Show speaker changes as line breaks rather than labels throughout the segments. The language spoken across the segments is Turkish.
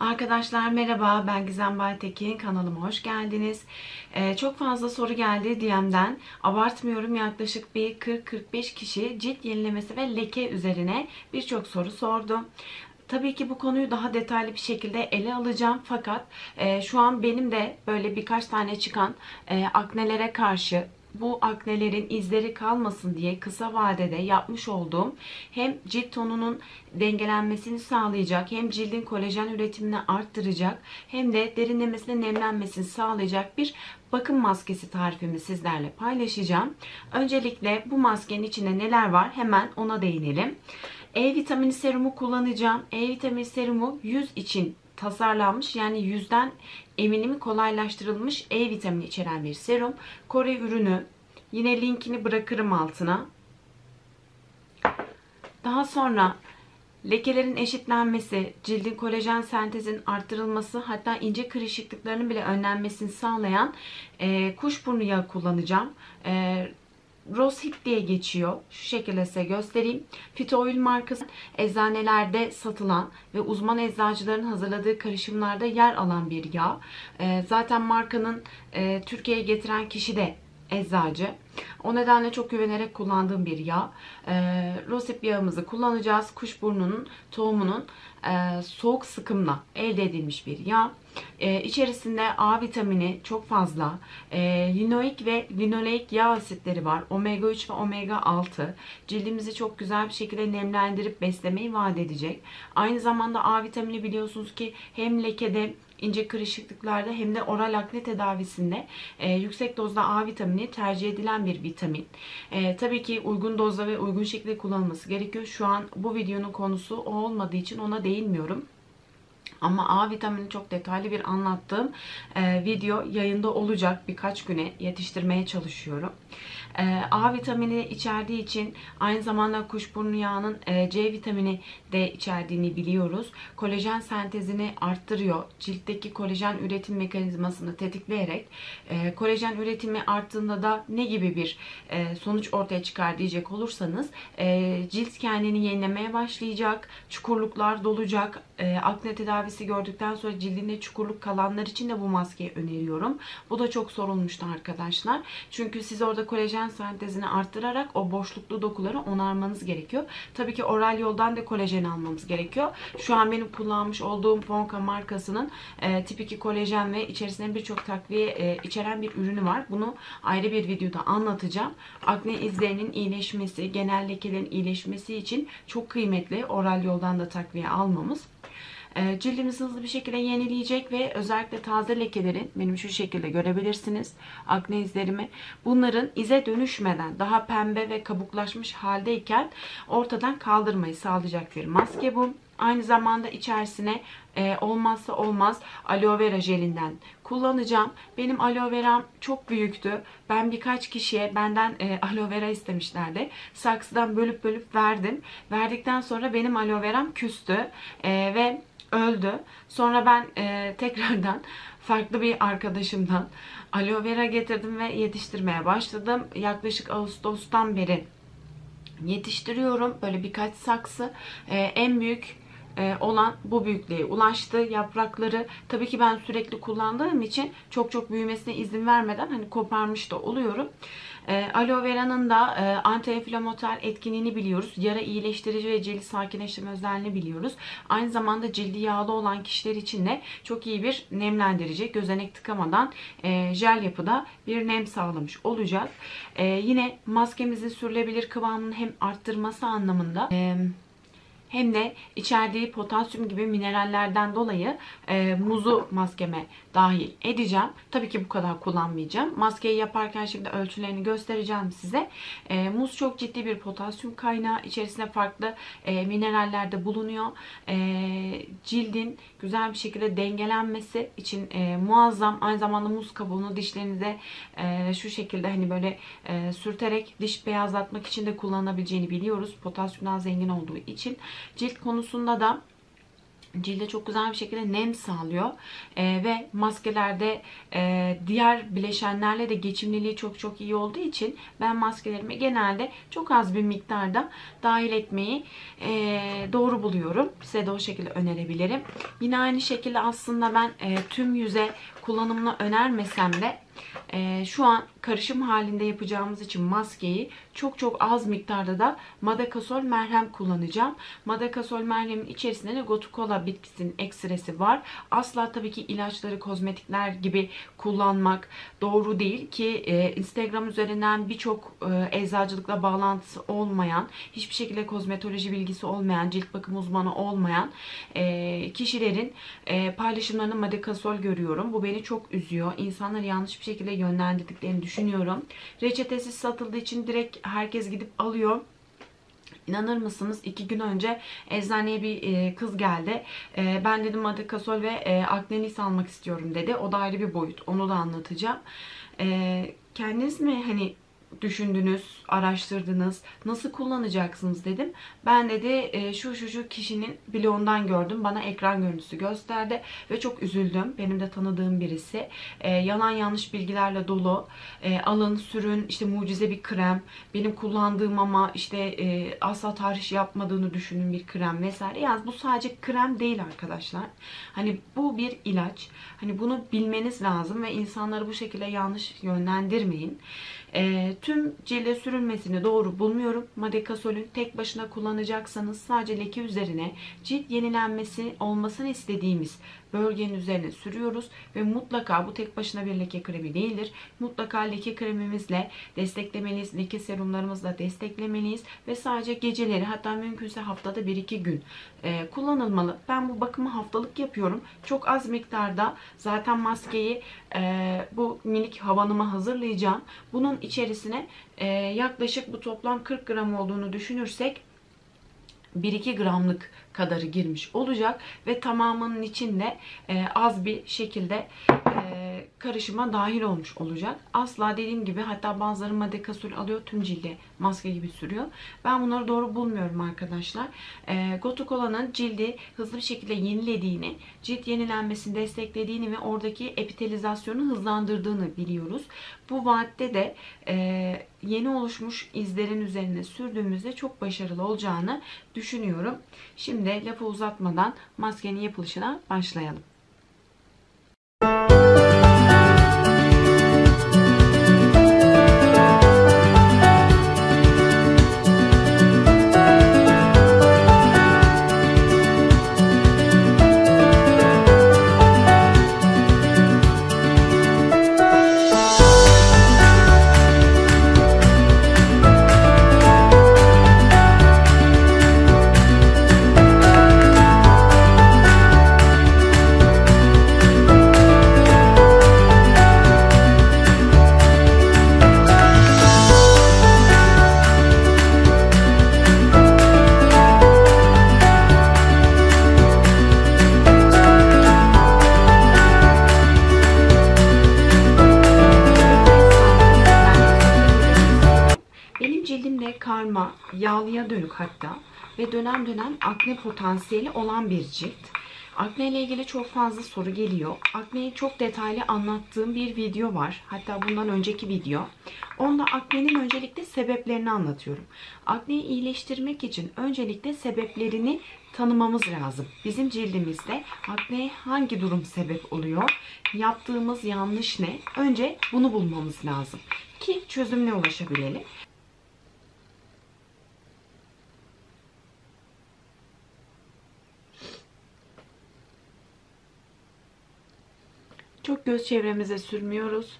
Arkadaşlar merhaba ben Gizem Baytekin kanalıma hoş geldiniz. Ee, çok fazla soru geldi DM'den. Abartmıyorum yaklaşık bir 40-45 kişi cilt yenilemesi ve leke üzerine birçok soru sordu. Tabii ki bu konuyu daha detaylı bir şekilde ele alacağım fakat e, şu an benim de böyle birkaç tane çıkan e, aknelere karşı bu aknelerin izleri kalmasın diye kısa vadede yapmış olduğum hem cilt tonunun dengelenmesini sağlayacak hem cildin kolajen üretimini arttıracak hem de derinlemesine nemlenmesini sağlayacak bir bakım maskesi tarifimi sizlerle paylaşacağım. Öncelikle bu maskenin içinde neler var hemen ona değinelim. E vitamini serumu kullanacağım. E vitamini serumu yüz için tasarlanmış yani yüzden eminimi kolaylaştırılmış E vitamini içeren bir serum. Kore ürünü. Yine linkini bırakırım altına. Daha sonra lekelerin eşitlenmesi, cildin kolajen sentezin arttırılması hatta ince kırışıklıklarının bile önlenmesini sağlayan e, kuşburnu yağı kullanacağım. E, Rose Hip diye geçiyor. Şu şekilde size göstereyim. Fito Oil markası eczanelerde satılan ve uzman eczacıların hazırladığı karışımlarda yer alan bir yağ. E, zaten markanın e, Türkiye'ye getiren kişi de eczacı. O nedenle çok güvenerek kullandığım bir yağ. E, Rosip yağımızı kullanacağız. Kuşburnunun tohumunun e, soğuk sıkımla elde edilmiş bir yağ. E, içerisinde A vitamini çok fazla. E, linoik ve linoleik yağ asitleri var. Omega 3 ve omega 6. Cildimizi çok güzel bir şekilde nemlendirip beslemeyi vaat edecek. Aynı zamanda A vitamini biliyorsunuz ki hem lekede ince kırışıklıklarda hem de oral akne tedavisinde e, yüksek dozda A vitamini tercih edilen bir vitamin. E, tabii ki uygun dozda ve uygun şekilde kullanılması gerekiyor. Şu an bu videonun konusu o olmadığı için ona değinmiyorum. Ama A vitamini çok detaylı bir anlattığım e, video yayında olacak. Birkaç güne yetiştirmeye çalışıyorum. E, A vitamini içerdiği için aynı zamanda kuşburnu yağının e, C vitamini de içerdiğini biliyoruz. Kolajen sentezini arttırıyor. Ciltteki kolajen üretim mekanizmasını tetikleyerek e, kolajen üretimi arttığında da ne gibi bir e, sonuç ortaya çıkar diyecek olursanız cilt kendini yenilemeye başlayacak. Çukurluklar dolacak. Akne tedavisi gördükten sonra cildinde çukurluk kalanlar için de bu maskeyi öneriyorum. Bu da çok sorulmuştu arkadaşlar. Çünkü siz orada kolajen sentezini arttırarak o boşluklu dokuları onarmanız gerekiyor. Tabii ki oral yoldan da kolajen almamız gerekiyor. Şu an benim kullanmış olduğum Fonka markasının e, tip 2 kolajen ve içerisinde birçok takviye e, içeren bir ürünü var. Bunu ayrı bir videoda anlatacağım. Akne izlerinin iyileşmesi, genel lekelerin iyileşmesi için çok kıymetli oral yoldan da takviye almamız. E, cildimizi hızlı bir şekilde yenileyecek ve özellikle taze lekelerin benim şu şekilde görebilirsiniz akne izlerimi. Bunların ize dönüşmeden daha pembe ve kabuklaşmış haldeyken ortadan kaldırmayı sağlayacak bir maske bu. Aynı zamanda içerisine e, olmazsa olmaz aloe vera jelinden kullanacağım. Benim aloe veram çok büyüktü. Ben birkaç kişiye benden e, aloe vera istemişlerdi. Saksıdan bölüp bölüp verdim. Verdikten sonra benim aloe veram küstü e, ve öldü. Sonra ben e, tekrardan farklı bir arkadaşımdan aloe vera getirdim ve yetiştirmeye başladım. Yaklaşık Ağustos'tan beri yetiştiriyorum. Böyle birkaç saksı. E, en büyük olan bu büyüklüğe ulaştı. Yaprakları tabii ki ben sürekli kullandığım için çok çok büyümesine izin vermeden hani koparmış da oluyorum. E, aloe vera'nın da e, anti-inflamatuar etkinliğini biliyoruz. Yara iyileştirici ve cildi sakinleştirme özelliğini biliyoruz. Aynı zamanda cildi yağlı olan kişiler için de çok iyi bir nemlendirici. Gözenek tıkamadan e, jel yapıda bir nem sağlamış olacak. E, yine maskemizin sürülebilir kıvamını hem arttırması anlamında... E, hem de içerdiği potasyum gibi minerallerden dolayı e, muzu maskeme dahil edeceğim. Tabii ki bu kadar kullanmayacağım. Maskeyi yaparken şimdi ölçülerini göstereceğim size. E, muz çok ciddi bir potasyum kaynağı. İçerisinde farklı e, mineraller de bulunuyor. E, cildin güzel bir şekilde dengelenmesi için e, muazzam. Aynı zamanda muz kabuğunu dişlerinize e, şu şekilde hani böyle e, sürterek diş beyazlatmak için de kullanabileceğini biliyoruz. Potasyumdan zengin olduğu için. Cilt konusunda da cilde çok güzel bir şekilde nem sağlıyor ee, ve maskelerde e, diğer bileşenlerle de geçimliliği çok çok iyi olduğu için ben maskelerimi genelde çok az bir miktarda dahil etmeyi e, doğru buluyorum. Size de o şekilde önerebilirim. Yine aynı şekilde aslında ben e, tüm yüze kullanımını önermesem de e, şu an karışım halinde yapacağımız için maskeyi çok çok az miktarda da Madakasol merhem kullanacağım. Madakasol merhemin içerisinde de Gotukola bitkisinin ekstresi var. Asla tabii ki ilaçları, kozmetikler gibi kullanmak doğru değil ki e, Instagram üzerinden birçok e, eczacılıkla bağlantısı olmayan, hiçbir şekilde kozmetoloji bilgisi olmayan, cilt bakım uzmanı olmayan e, kişilerin e, paylaşımlarını Madakasol görüyorum. Bu beni çok üzüyor. İnsanları yanlış bir şekilde yönlendirdiklerini düşünüyorum. Reçetesiz satıldığı için direkt herkes gidip alıyor. İnanır mısınız? iki gün önce eczaneye bir e, kız geldi. E, ben dedim Madakasol ve e, Aknelis almak istiyorum dedi. O da ayrı bir boyut. Onu da anlatacağım. E, kendiniz mi hani düşündünüz, araştırdınız, nasıl kullanacaksınız dedim. Ben dedi e, şu şu şu kişinin bloğundan gördüm. Bana ekran görüntüsü gösterdi ve çok üzüldüm. Benim de tanıdığım birisi. E, yalan yanlış bilgilerle dolu. E, alın, sürün, işte mucize bir krem. Benim kullandığım ama işte asla tarih yapmadığını düşündüğüm bir krem vesaire. Yani bu sadece krem değil arkadaşlar. Hani bu bir ilaç. Hani bunu bilmeniz lazım ve insanları bu şekilde yanlış yönlendirmeyin. E, tüm cilde sürülmesini doğru bulmuyorum. Madekasolün tek başına kullanacaksanız sadece leke üzerine cilt yenilenmesi olmasını istediğimiz bölgenin üzerine sürüyoruz ve mutlaka bu tek başına bir leke kremi değildir. Mutlaka leke kremimizle desteklemeliyiz. Leke serumlarımızla desteklemeliyiz ve sadece geceleri hatta mümkünse haftada 1-2 gün e, kullanılmalı. Ben bu bakımı haftalık yapıyorum. Çok az miktarda zaten maskeyi e, bu minik havanıma hazırlayacağım. Bunun içerisine e, yaklaşık bu toplam 40 gram olduğunu düşünürsek 1-2 gramlık kadarı girmiş olacak ve tamamının içinde e, az bir şekilde karışıma dahil olmuş olacak. Asla dediğim gibi hatta bazıları madekasol alıyor tüm cilde maske gibi sürüyor. Ben bunları doğru bulmuyorum arkadaşlar. E, Gotukola'nın cildi hızlı bir şekilde yenilediğini, cilt yenilenmesini desteklediğini ve oradaki epitelizasyonu hızlandırdığını biliyoruz. Bu vaatte de e, yeni oluşmuş izlerin üzerine sürdüğümüzde çok başarılı olacağını düşünüyorum. Şimdi lafı uzatmadan maskenin yapılışına başlayalım. Yağlıya dönük hatta ve dönem dönem akne potansiyeli olan bir cilt. Akne ile ilgili çok fazla soru geliyor. Akneyi çok detaylı anlattığım bir video var. Hatta bundan önceki video. Onda aknenin öncelikle sebeplerini anlatıyorum. Akneyi iyileştirmek için öncelikle sebeplerini tanımamız lazım. Bizim cildimizde akneye hangi durum sebep oluyor? Yaptığımız yanlış ne? Önce bunu bulmamız lazım ki çözümle ulaşabilelim. Çok göz çevremize sürmüyoruz.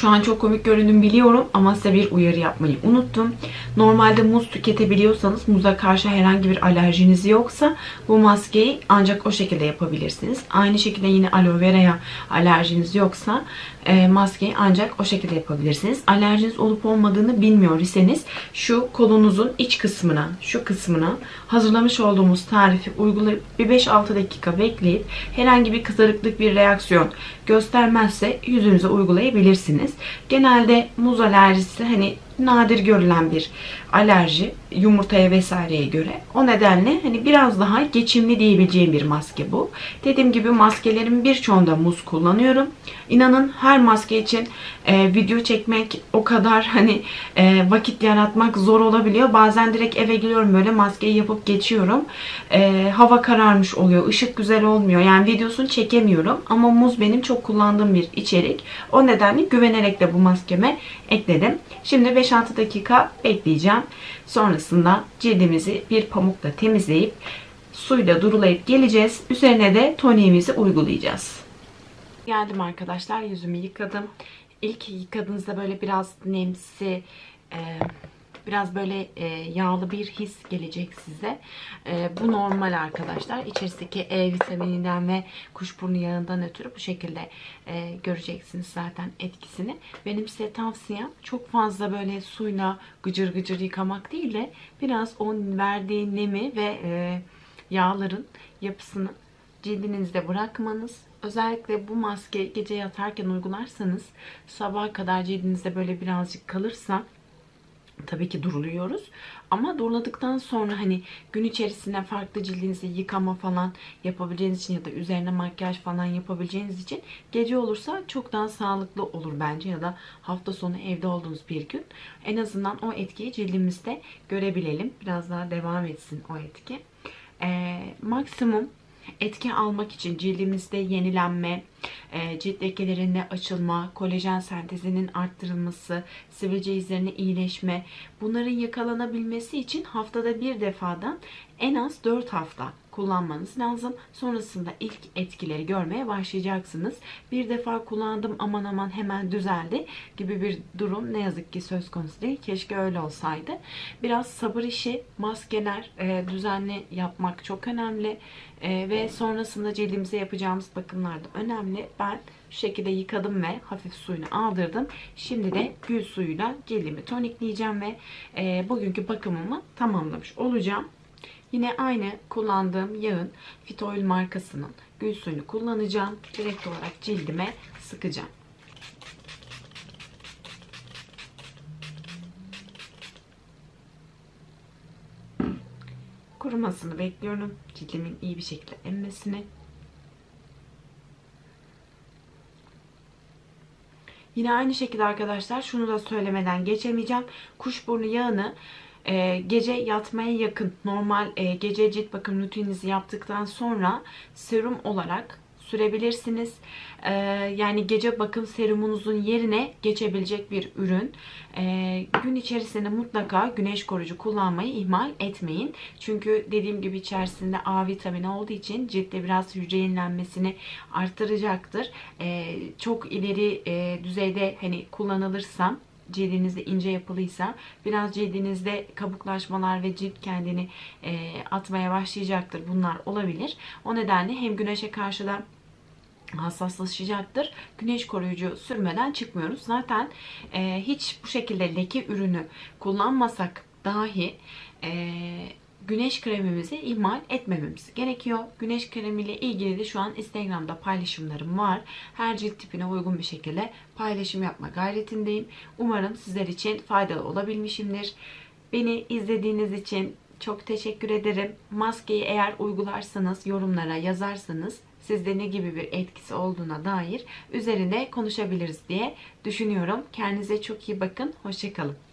Şu an çok komik göründüm biliyorum ama size bir uyarı yapmayı unuttum. Normalde muz tüketebiliyorsanız muza karşı herhangi bir alerjiniz yoksa bu maskeyi ancak o şekilde yapabilirsiniz. Aynı şekilde yine aloe vera'ya alerjiniz yoksa e, maskeyi ancak o şekilde yapabilirsiniz. Alerjiniz olup olmadığını bilmiyor iseniz şu kolunuzun iç kısmına, şu kısmına hazırlamış olduğumuz tarifi uygulayıp bir 5-6 dakika bekleyip herhangi bir kızarıklık bir reaksiyon göstermezse yüzünüze uygulayabilirsiniz. Genelde muz alerjisi hani nadir görülen bir alerji yumurtaya vesaireye göre. O nedenle hani biraz daha geçimli diyebileceğim bir maske bu. Dediğim gibi maskelerin birçoğunda muz kullanıyorum. İnanın her maske için e, video çekmek o kadar hani e, vakit yaratmak zor olabiliyor. Bazen direkt eve geliyorum böyle maskeyi yapıp geçiyorum. E, hava kararmış oluyor. ışık güzel olmuyor. Yani videosunu çekemiyorum. Ama muz benim çok kullandığım bir içerik. O nedenle güvenerek de bu maskeme ekledim. Şimdi 5-6 dakika bekleyeceğim. Sonrasında cildimizi bir pamukla temizleyip suyla durulayıp geleceğiz. Üzerine de toniğimizi uygulayacağız. Geldim arkadaşlar. Yüzümü yıkadım. İlk yıkadığınızda böyle biraz nemsi, e, biraz böyle e, yağlı bir his gelecek size. E, bu normal arkadaşlar. İçerisindeki E vitamininden ve kuşburnu yağından ötürü bu şekilde e, göreceksiniz zaten etkisini. Benim size tavsiyem çok fazla böyle suyla gıcır gıcır yıkamak değil de biraz onun verdiği nemi ve e, yağların yapısını cildinizde bırakmanız. Özellikle bu maske gece yatarken uygularsanız sabaha kadar cildinizde böyle birazcık kalırsa tabii ki duruluyoruz. Ama duruladıktan sonra hani gün içerisinde farklı cildinizi yıkama falan yapabileceğiniz için ya da üzerine makyaj falan yapabileceğiniz için gece olursa çok daha sağlıklı olur bence ya da hafta sonu evde olduğunuz bir gün. En azından o etkiyi cildimizde görebilelim. Biraz daha devam etsin o etki. Ee, maksimum etki almak için cildimizde yenilenme, cilt lekelerinde açılma, kolajen sentezinin arttırılması, sivilce izlerine iyileşme bunların yakalanabilmesi için haftada bir defadan en az 4 hafta kullanmanız lazım. Sonrasında ilk etkileri görmeye başlayacaksınız. Bir defa kullandım aman aman hemen düzeldi gibi bir durum ne yazık ki söz konusu değil. Keşke öyle olsaydı. Biraz sabır işi, maskeler e, düzenli yapmak çok önemli. E, ve sonrasında cildimize yapacağımız bakımlar da önemli. Ben şu şekilde yıkadım ve hafif suyunu aldırdım. Şimdi de gül suyuyla cildimi tonikleyeceğim ve e, bugünkü bakımımı tamamlamış olacağım. Yine aynı kullandığım yağın Fitoil markasının gül suyunu kullanacağım. Direkt olarak cildime sıkacağım. Kurumasını bekliyorum. Cildimin iyi bir şekilde emmesini. Yine aynı şekilde arkadaşlar şunu da söylemeden geçemeyeceğim. Kuşburnu yağını e, gece yatmaya yakın normal e, gece cilt bakım rutininizi yaptıktan sonra serum olarak sürebilirsiniz. Ee, yani gece bakım serumunuzun yerine geçebilecek bir ürün. Ee, gün içerisinde mutlaka güneş koruyucu kullanmayı ihmal etmeyin. Çünkü dediğim gibi içerisinde A vitamini olduğu için ciltte biraz hücre yenilenmesini arttıracaktır. Ee, çok ileri e, düzeyde hani kullanılırsa cildinizde ince yapılıysa biraz cildinizde kabuklaşmalar ve cilt kendini e, atmaya başlayacaktır. Bunlar olabilir. O nedenle hem güneşe karşı da hassaslaşacaktır. Güneş koruyucu sürmeden çıkmıyoruz. Zaten e, hiç bu şekilde leke ürünü kullanmasak dahi e, güneş kremimizi ihmal etmememiz gerekiyor. Güneş kremiyle ilgili de şu an Instagram'da paylaşımlarım var. Her cilt tipine uygun bir şekilde paylaşım yapma gayretindeyim. Umarım sizler için faydalı olabilmişimdir. Beni izlediğiniz için çok teşekkür ederim. Maskeyi eğer uygularsanız yorumlara yazarsanız sizde ne gibi bir etkisi olduğuna dair üzerinde konuşabiliriz diye düşünüyorum. Kendinize çok iyi bakın. Hoşçakalın.